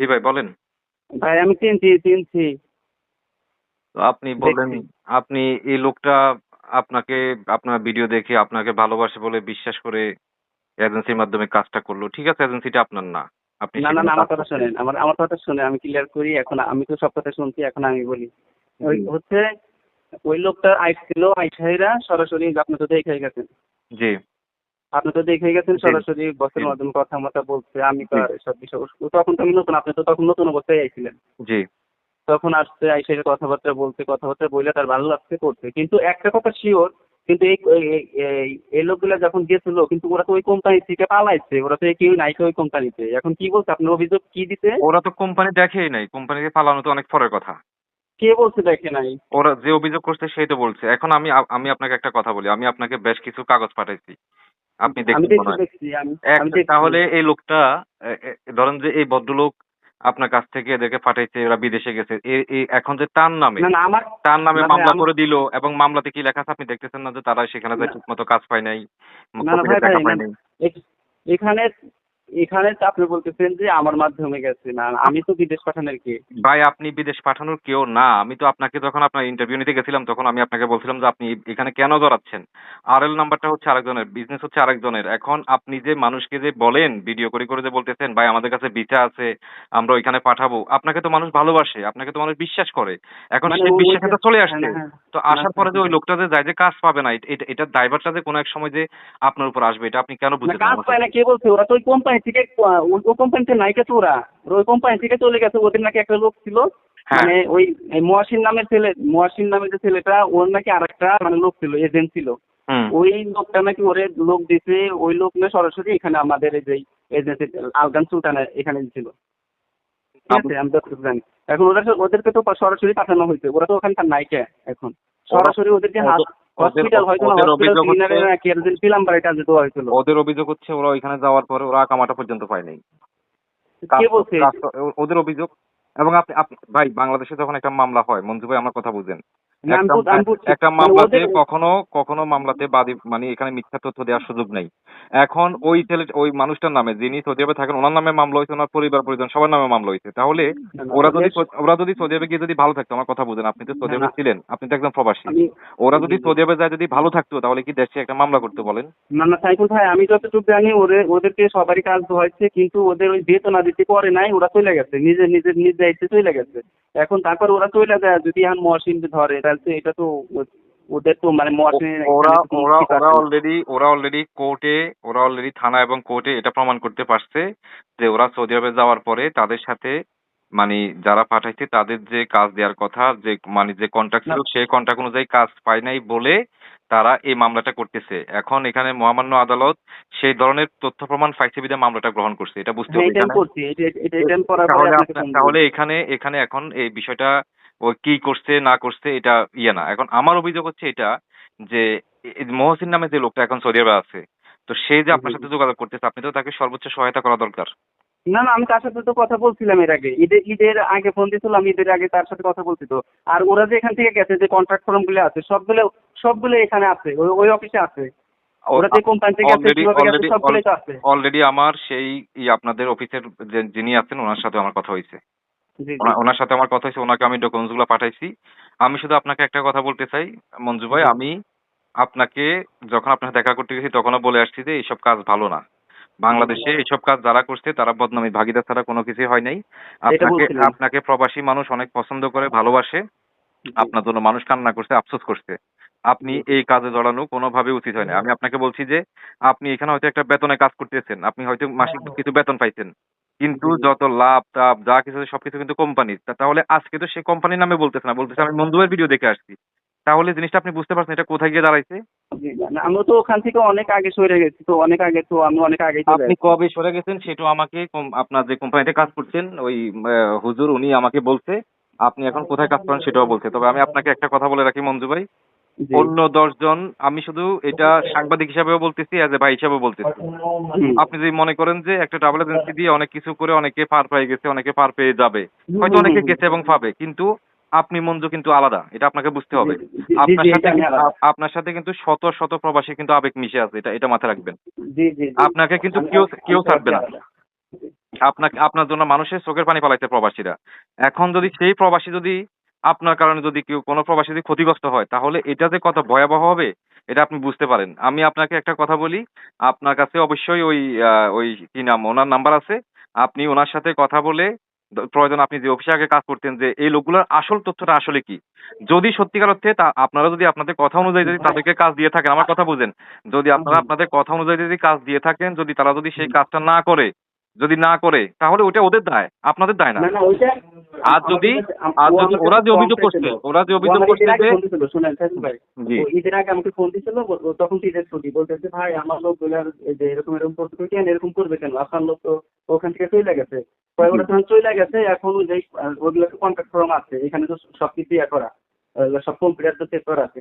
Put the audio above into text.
জি ভাই বলেন। ভাই আমি চিনছি চিনছি আপনি বললেন আপনি এই লোকটা আপনাকে আপনার ভিডিও দেখে আপনাকে ভালোবাসে বলে বিশ্বাস করে এজেন্সির মাধ্যমে কাজটা করল। ঠিক আছে এজেন্সিটা আপনার না। আপনি না না না আমার কথা। শোনেন আমার আমার কথা শুনে আমি ক্লিয়ার করি এখন আমি তো সব কথা শুনছি এখন আমি বলি। ওই হচ্ছে ওই লোকটা আইসছিল আইসাইরা সরাসরি আপনি তো দেখে গেছেন জি। আপনি তো দেখে গেছেন সরাসরি বসের মাধ্যমে কথা মতো বলছে আমি তো এসব বিষয় তখন তো আমি নতুন আপনি তো তখন নতুন অবস্থায় আইছিলেন। জি। তখন আসছে আইসে কথাবার্তা বলতে কথাবার্তা বলে তার ভালো লাগছে করতে কিন্তু একটা কথা শিওর কিন্তু এই এই- লোকগুলা যখন গেছিল কিন্তু ওরা তো ওই কোম্পানি থেকে পালাইছে ওরা তো কেউ নাই ওই কোম্পানিতে এখন কি বলছে আপনার অভিযোগ কি দিতে? ওরা তো কোম্পানি দেখেই নাই কোম্পানিকে পালানো তো অনেক পরের কথা। কে বলছে দেখে নাই? ওরা যে অভিযোগ করছে সেই তো বলছে। এখন আমি আমি আপনাকে একটা কথা বলি আমি আপনাকে বেশ কিছু কাগজ পাঠাইছি। আপনি আমি দেখুন দেখছি মনে হয়। দেখছি আমি এক- আমি দেখছি। তাহলে এই লোকটা ধরেন যে এই ভদ্রলোক আপনার কাছ থেকে এদেরকে পাঠাইছে এরা বিদেশে গেছে এখন যে তার নামে তার নামে মামলা করে দিল এবং মামলাতে কি লেখা আছে আপনি দেখতেছেন না যে তারা সেখানে ঠিক মতো কাজ পায় নাই এখানে এখানে তো আপনি বলতেছেন যে আমার মাধ্যমে গেছে না আমি তো বিদেশ পাঠানোর কে? ভাই আপনি বিদেশ পাঠানোর কেউ না। আমি তো আপনাকে যখন আপনার ইন্টারভিউ নিতে গেছিলাম তখন আমি আপনাকে বলছিলাম যে আপনি এখানে কেন জড়াচ্ছেন? আর এল নাম্বারটা হচ্ছে আরেকজনের বিজনেস হচ্ছে আরেকজনের। এখন আপনি যে মানুষকে যে বলেন ভিডিও করে করে যে বলতেছেন ভাই আমাদের কাছে ভিসা আছে আমরা ওইখানে পাঠাবো। আপনাকে তো মানুষ ভালোবাসে আপনাকে তো মানুষ বিশ্বাস করে। এখন মানে সেই ওই বিশ্বাসে তো চলে হ্যাঁ, আসছে। হ্যাঁ। তো আসার পরে যে ওই হ্যাঁ। লোকটা যে যায় যে কাজ পাবে না এটা এটার ড্রাইভারটা যে কোনো এক সময় যে আপনার উপর আসবে এটা আপনি কেন না বুঝতে কাজ পায় না কে বলছে? ওরা তো ওই কোম্পানি থেকে ওই কোম্পানিতে ওরা। ওই কোম্পানি থেকে চলে গেছে ওদের নাকি একটা লোক ছিল। হ্যাঁ। মানে ওই মহাসিন নামের ছেলে মহাসিন নামের যে ছেলেটা ওর নাকি আরেকটা মানে লোক ছিল এজেন্ট ছিল। ওই লোকটা নাকি ওরে লোক দিছে ওই লোক না সরাসরি এখানে আমাদের এই যে এজেন্সি আফগান সুলতানা এখানে ছিল। আমি যতটুকু জানি। এখন ওদের ওদেরকে তো সরাসরি পাঠানো হয়েছে ওরা তো ওখানকার নাইকে এখন। সরাসরি ওদেরকে ওদের- হসপিটাল হয়তো না ওদের হসপিটাল অভিযোগ ক্লিনারে হচ্ছে- নাকি এরকম পিলাম্বারে কাজে দেওয়া হয়েছিল? ওদের অভিযোগ হচ্ছে ওরা ওইখানে যাওয়ার পরে ওরা কামাটা পর্যন্ত পায় নাই। কে বলছে? ওদের অভিযোগ। এবং আপনি আপনি ভাই বাংলাদেশে যখন একটা মামলা হয় মঞ্জু ভাই আমার কথা বুঝেন। একটা- মানে মামলাতে কখনো কখনো মামলাতে বাদী মানে এখানে মিথ্যা তথ্য দেওয়ার সুযোগ নেই। এখন ওই ছেলে ওই মানুষটার নামে যিনি সৌদি আরবে থাকেন ওনার নামে মামলা হয়েছে ওনার পরিবার পরিজন সবার নামে মামলা হয়েছে। তাহলে ওরা যদি ওরা যদি সৌদি আরবে গিয়ে যদি ভালো থাকতো আমার কথা বুঝেন আপনি তো সৌদি আরবে ছিলেন আপনি তো একজন প্রবাসী। ওরা যদি। সৌদি আরবে যায় যদি ভালো থাকতো তাহলে কি দেশে একটা মামলা করতে বলেন? না না সাইফুল ভাই আমি যতটুকু জানি ওদের ওদেরকে সবারই কাজ হয়েছে কিন্তু ওদের ওই বেতনা দিতে করে নাই ওরা চলে গেছে। নিজে নিজের নিজ দায়িত্বে চলে গেছে। এখন তারপর ওরা চলে যায় যদি এখন মহাসিন ধরে তাহলে তো এটা তো ওদের তো মানে ওরা ওরা ওরা অলরেডি ওরা অলরেডি কোর্টে ওরা অলরেডি থানা এবং কোর্টে এটা প্রমাণ করতে পারছে যে ওরা সৌদি আরবে যাওয়ার পরে তাদের সাথে মানে যারা পাঠাইছে তাদের যে কাজ দেওয়ার কথা যে মানে যে কন্ট্রাক্ট ছিল সেই কন্ট্রাক্ট অনুযায়ী কাজ পায় নাই বলে তারা এই মামলাটা করতেছে এখন এখানে মহামান্য আদালত সেই ধরনের তথ্য প্রমাণ পাইছে বিধায় মামলাটা গ্রহণ করছে এটা বুঝতে হ্যাঁ হবে এটা আমি এখানে। করছি এটা এটা- এটা এটা আমি করার পরে তাহলে। এখানে এখানে এখন এই বিষয়টা ও কি করছে না করছে এটা ইয়ে না। এখন আমার অভিযোগ হচ্ছে এটা যে মহসিন নামে যে লোকটা এখন সৌদি আরবে আছে তো সে যে আপনার সাথে যোগাযোগ করতেছে আপনি তো তাকে সর্বোচ্চ সহায়তা করা দরকার। না না আমি তার সাথে তো কথা বলছিলাম এর আগে। ঈদের ঈদের আগে ফোন দিয়েছিলাম ঈদের আগে তার সাথে কথা বলছি তো। আর ওরা যে এখান থেকে গেছে যে কন্ট্রাক্ট ফর্মগুলো আছে সবগুলো সবগুলো এখানে আছে ওই অফিসে আছে। ওরা যে কোম্পানি থেকে গেছে আছে। অলরেডি আমার সেই আপনাদের অফিসের যে যিনি আছেন ওনার সাথে আমার কথা হয়েছে। ওনার সাথে আমার কথা হয়েছে ওনাকে আমি ডকুমেন্টসগুলো পাঠাইছি। আমি শুধু আপনাকে একটা কথা বলতে চাই মঞ্জু ভাই আমি আপনাকে যখন আপনার দেখা করতে গেছি তখনও বলে আসছি যে এইসব কাজ ভালো না। বাংলাদেশে এইসব কাজ যারা করছে তারা বদনামি। ভাগিদার ছাড়া কোনো কিছুই হয় নাই। আপনাকে আপনাকে প্রবাসী মানুষ অনেক পছন্দ করে ভালোবাসে। আপনার জন্য মানুষ কান্না করছে আফসোস করছে। আপনি এই কাজে জড়ানো কোনোভাবে উচিত হয় না আমি আপনাকে বলছি যে আপনি এখানে হয়তো একটা বেতনে কাজ করতেছেন। আপনি হয়তো মাসিক কিছু বেতন পাইছেন। কিন্তু। যত লাভ টাভ যা কিছু আছে সবকিছু কিন্তু কোম্পানির তাহলে আজকে তো সে কোম্পানির নামে বলতেছে না বলতেছে আমি মন্দুয়ের ভিডিও দেখে আসছি। তাহলে জিনিসটা আপনি বুঝতে পারছেন এটা কোথায় গিয়ে দাঁড়াইছে? তো ওখান থেকে অনেক আগে সরে গেছি তো অনেক আগে তো আমি অনেক আগে আপনি কবে সরে গেছেন সেটা আমাকে আপনার যে কোম্পানিতে কাজ করছেন ওই হুজুর উনি আমাকে বলছে আপনি এখন কোথায় কাজ করেন সেটাও বলছে। তবে আমি আপনাকে একটা কথা বলে রাখি মঞ্জু ভাই। অন্য দশজন আমি শুধু এটা সাংবাদিক হিসাবেও বলতেছি অ্যাজ এ ভাই হিসাবেও বলতেছি। আপনি যদি মনে করেন যে একটা ট্রাভেল এজেন্সি দিয়ে অনেক কিছু করে অনেকে পার পেয়ে গেছে অনেকে পার পেয়ে যাবে। হয়তো অনেকে গেছে এবং পাবে কিন্তু আপনি মঞ্জু কিন্তু আলাদা এটা আপনাকে বুঝতে হবে। আপনার সাথে কিন্তু- আপনার সাথে কিন্তু শত শত প্রবাসী কিন্তু আবেগ মিশে আছে এটা এটা মাথায় রাখবেন। আপনাকে কিন্তু কেউ কেউ ছাড়বে না। আপনাকে আপনার জন্য মানুষের চোখের পানি পালাইছে প্রবাসীরা। এখন যদি সেই প্রবাসী যদি আপনার কারণে যদি কেউ কোনো প্রবাসী যদি ক্ষতিগ্রস্ত হয় তাহলে এটা যে কত ভয়াবহ হবে এটা আপনি বুঝতে পারেন। আমি আপনাকে একটা কথা বলি আপনার কাছে অবশ্যই ওই ওই কি নাম ওনার নাম্বার আছে। আপনি ওনার সাথে কথা বলে প্রয়োজন আপনি যে অফিসে আগে কাজ করতেন যে এই লোকগুলোর আসল তথ্যটা আসলে কি। যদি সত্যিকার অর্থে তা আপনারা যদি আপনাদের কথা অনুযায়ী যদি তাদেরকে কাজ দিয়ে থাকেন আমার কথা বুঝেন। যদি আপনারা আপনাদের কথা অনুযায়ী যদি কাজ দিয়ে থাকেন যদি তারা যদি সেই কাজটা না করে যদি না করে তাহলে ওটা ওদের দায় আপনাদের দায় না। আর যদি আর যদি ওরা যে অভিযোগ করছে ওরা যে অভিযোগ করছে যে জি। ঈদের আগে আমাকে ফোন দিছিল তখন ঈদের ছুটি। বলতেছে ভাই আমার লোকগুলো যে এরকম এরকম করতে কেন এরকম করবে কেন? আপনার লোক তো ওখান থেকে চলে গেছে। ওরা তখন চলে গেছে এখন যে ওগুলো কন্ট্যাক্ট ফর্ম আছে। এখানে তো সবকিছু ইয়ে করা সব কম্পিউটার তো চেক করা আছে।